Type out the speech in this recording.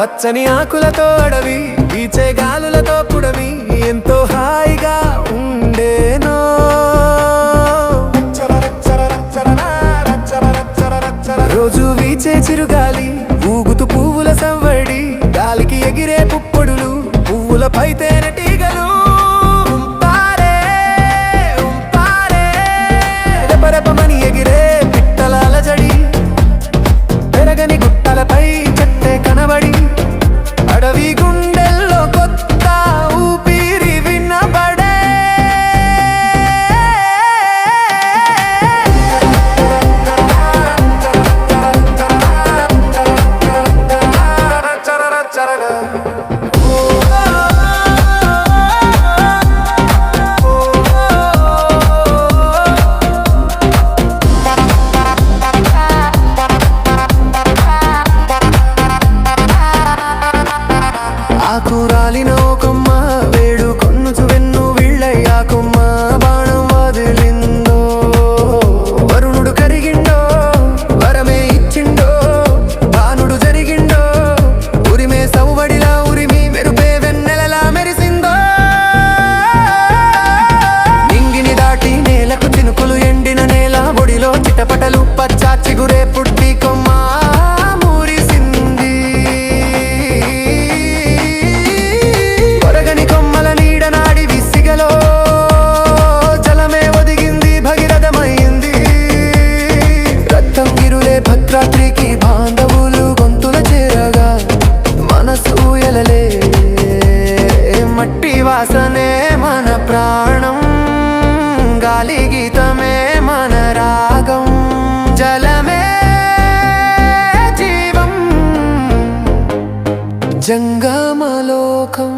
పచ్చని ఆకులతో అడవి వీచే గాలులతో పుడవి ఎంతో హాయిగా ఉండేనో. రోజు వీచే చిరుగాలి ఊగుతూ పువ్వుల సవ్వడి గాలికి ఎగిరే పుప్పొడులు పువ్వులపై తేనె టీగలు ఎగిరే పిట్టలాల జడి పెరగని నాకు రాలిన ఒక జంగమలోకం